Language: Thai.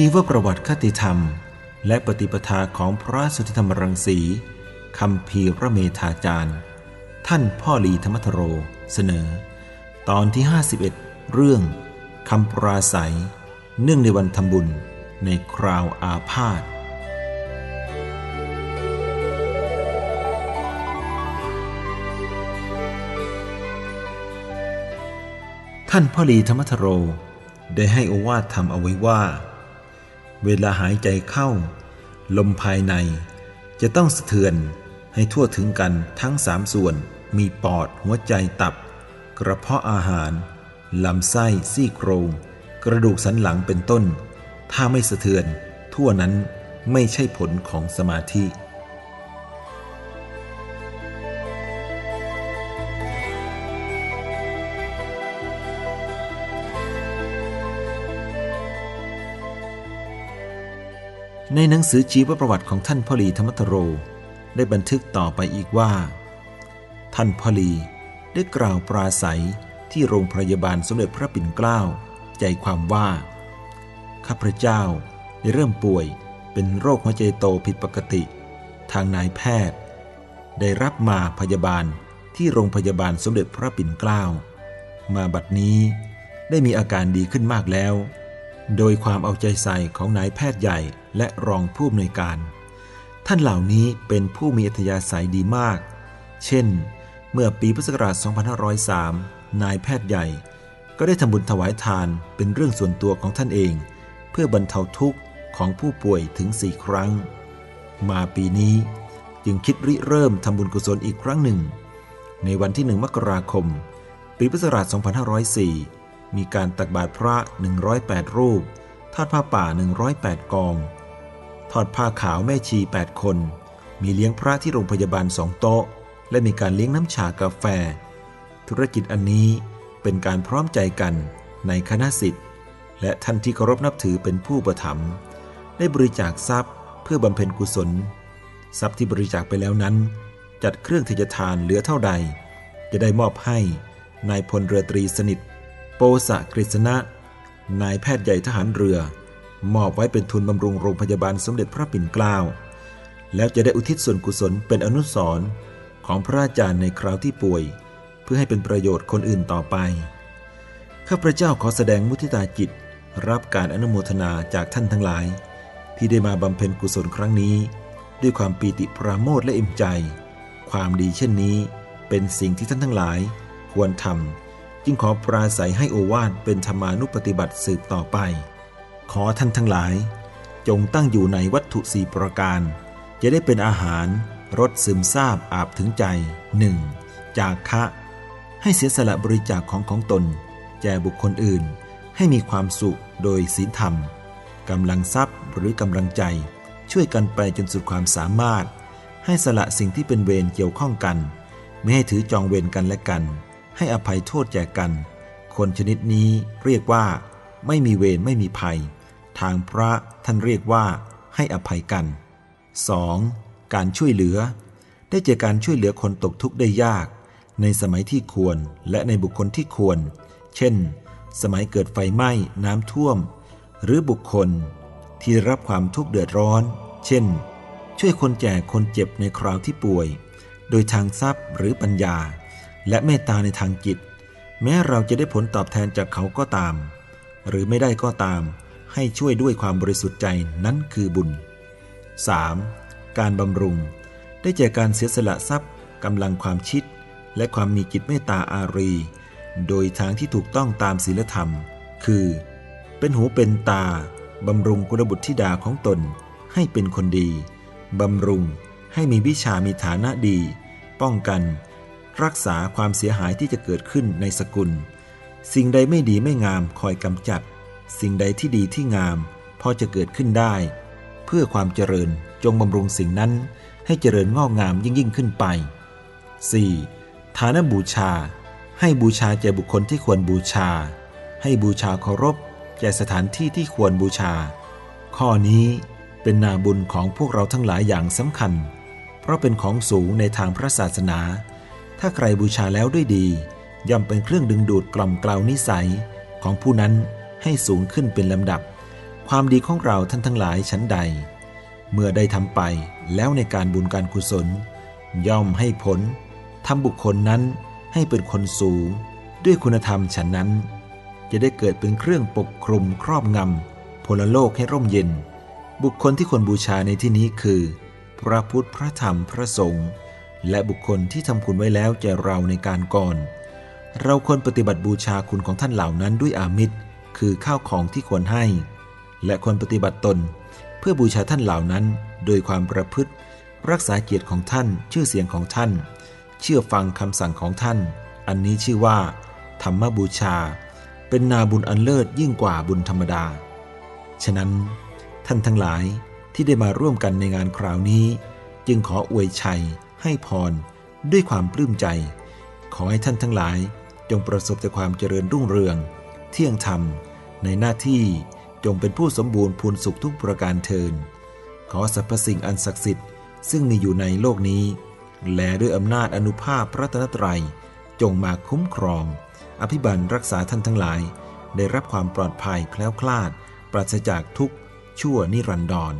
ชีวประวัติคติธรรม และปฏิปทาของพระสุทธิธรรมรังสีคำพีพระเมธาจารย์ ท่านพ่อลีธรรมทโรเสนอ ตอนที่ 51 เรื่องคำปราศัย เนื่องในวันทำบุญในคราวอาพาธท่านพ่อลีธรรมทโรได้ให้อวาททำเอาไว้ว่า เวลาหายใจเข้า ลมภายใน จะต้องสะเทือนให้ทั่วถึงกันทั้งสามส่วน มีปอดหัวใจตับ กระเพาะอาหาร ลำไส้ซี่โครง กระดูกสันหลังเป็นต้น ถ้าไม่สะเทือน ทั่วนั้นไม่ใช่ผลของสมาธิ ในหนังสือชีวประวัติของท่านพอลีธรรมทโร ได้บันทึกต่อไปอีกว่า ท่านพอลีได้กล่าวปราศัยที่โรงพยาบาลสมเด็จพระปิ่นเกล้าใจความว่า ข้าพระเจ้าได้เริ่มป่วยเป็นโรคหัวใจโตผิดปกติ ทางนายแพทย์ ได้รับมาพยาบาลที่โรงพยาบาลสมเด็จพระปิ่นเกล้า มาบัดนี้ได้มีอาการดีขึ้นมากแล้ว โดยความเอาใจใส่ของนายแพทย์ใหญ่และรองผู้อำนวยการ ท่านเหล่านี้เป็นผู้มีอัธยาศัยดีมาก เช่น เมื่อปีพุทธศักราช 2503 นายแพทย์ใหญ่ ก็ได้ทำบุญถวายทานเป็นเรื่องส่วนตัวของท่านเอง เพื่อบรรเทาทุกข์ของผู้ป่วยถึงสี่ครั้ง มาปีนี้จึงคิดริเริ่มทำบุญกุศลอีกครั้งหนึ่ง ในวันที่หนึ่งมกราคม ปีพุทธศักราช 2504 มีการตักบาตรพระ 108 รูป ทอดผ้าป่า 108 กอง ทอดผ้าขาวแม่ชี 8 คน มีเลี้ยงพระที่โรงพยาบาลสองโต๊ะ และมีการเลี้ยงน้ำชากาแฟ ธุรกิจอันนี้เป็นการพร้อมใจกันในคณะสิทธิ์และท่านที่เคารพนับถือเป็นผู้ประถมได้บริจาคทรัพย์เพื่อบำเพ็ญกุศล ทรัพย์ที่บริจาคไปแล้วนั้น จัดเครื่องทยทานเหลือเท่าใด จะได้มอบให้นายพลเรือตรีสนิท โปสะกฤษณะ นายแพทย์ใหญ่ทหารเรือ มอบไว้เป็นทุนบำรุงโรงพยาบาลสมเด็จพระปิ่นเกล้า แล้วจะได้อุทิศส่วนกุศลเป็นอนุสรณ์ของพระอาจารย์ในคราวที่ป่วย เพื่อให้เป็นประโยชน์คนอื่นต่อไป ข้าพระเจ้าขอแสดงมุทิตาจิต รับการอนุโมทนาจากท่านทั้งหลาย ที่ได้มาบำเพ็ญกุศลครั้งนี้ ด้วยความปีติปราโมทและอิ่มใจ ความดีเช่นนี้ เป็นสิ่งที่ท่านทั้งหลาย ควรทำ จึงขอปราศัยให้โอวาทเป็นธรรมานุปฏิบัติสืบต่อไป ขอท่านทั้งหลาย จงตั้งอยู่ในวัตถุสี่ประการ จะได้เป็นอาหารรสซึมซาบอาบถึงใจ 1. จากคะให้เสียสละบริจาคของของตน แก่บุคคลอื่น ให้มีความสุขโดยศีลธรรมกำลังทรัพย์หรือกำลังใจ ช่วยกันไปจนสุดความสามารถ ให้สละสิ่งที่เป็นเวรเกี่ยวข้องกัน ไม่ให้ถือจองเวรกันและกัน ให้อภัยโทษแก่กัน คนชนิดนี้เรียกว่า ไม่มีเวรไม่มีภัย ทางพระท่านเรียกว่า ให้อภัยกัน 2. การช่วยเหลือ ได้เจอการช่วยเหลือคนตกทุกข์ได้ยาก ในสมัยที่ควรและในบุคคลที่ควร เช่น สมัยเกิดไฟไหม้น้ำท่วม หรือบุคคลที่รับความทุกข์เดือดร้อน เช่น ช่วยคนแก่คนเจ็บในคราวที่ป่วย โดยทางทรัพย์หรือปัญญา และเมตตาในทางจิต แม้เราจะได้ผลตอบแทนจากเขาก็ตาม หรือไม่ได้ก็ตาม ให้ช่วยด้วยความบริสุทธิ์ใจนั้นคือบุญ 3. การบำรุง ได้แก่การเสียสละทรัพย์กำลังความชิด และความมีจิตเมตตาอารี โดยทางที่ถูกต้องตามศีลธรรม คือ เป็นหูเป็นตาบำรุงกุลบุตรธิดาของตน ให้เป็นคนดีบำรุงให้มีวิชามีฐานะดี ป้องกัน รักษาความเสียหายที่จะเกิดขึ้นในสกุล สิ่งใดไม่ดีไม่งามคอยกำจัด สิ่งใดที่ดีที่งาม พอจะเกิดขึ้นได้ เพื่อความเจริญจงบำรุงสิ่งนั้น ให้เจริญงอกงามยิ่งยิ่งขึ้นไป 4. ฐานบูชา ให้บูชาแก่บุคคลที่ควรบูชา ให้บูชาเคารพแก่สถานที่ที่ควรบูชา ข้อนี้เป็นนาบุญของพวกเราทั้งหลายอย่างสำคัญ เพราะเป็นของสูงในทางพระศาสนา ถ้าใครบูชาแล้วด้วยดี ย่อมเป็นเครื่องดึงดูดกล่อมกล่าวนิสัยของผู้นั้นให้สูงขึ้นเป็นลำดับ ความดีของเราท่านทั้งหลายชั้นใด เมื่อได้ทำไปแล้วในการบุญการกุศล ย่อมให้ผลทำบุคคลนั้นให้เป็นคนสูง ด้วยคุณธรรมฉันนั้น จะได้เกิดเป็นเครื่องปกคลุมครอบงำพลโลกให้ร่มเย็น บุคคลที่ควรบูชาในที่นี้คือ พระพุทธพระธรรมพระสงฆ์ และบุคคลที่ทำคุณไว้แล้วแก่เราในการก่อน เราควรปฏิบัติบูชาคุณของท่านเหล่านั้นด้วยอามิตร คือข้าวของที่ควรให้ และควรปฏิบัติตน เพื่อบูชาท่านเหล่านั้น โดยความประพฤติ รักษาเกียรติของท่าน ชื่อเสียงของท่าน เชื่อฟังคำสั่งของท่าน อันนี้ชื่อว่า ธรรมบูชา เป็นนาบุญอันเลิศยิ่งกว่าบุญธรรมดา ฉะนั้น ท่านทั้งหลายที่ได้มาร่วมกันในงานคราวนี้ จึงขออวยชัย ให้พรด้วยความปลื้มใจ ขอให้ท่านทั้งหลายจงประสบแต่ความเจริญรุ่งเรือง เที่ยงธรรม ในหน้าที่จงเป็นผู้สมบูรณ์พูนสุขทุกประการเทิน ขอสรรพสิ่งอันศักดิ์สิทธิ์ซึ่งมีอยู่ในโลกนี้ และด้วยอำนาจอนุภาพพระตนตรัย จงมาคุ้มครอง อภิบันรักษาท่านทั้งหลาย ได้รับความปลอดภัยแคล้วคลาด ปราศจากทุกข์ชั่วนิรันดร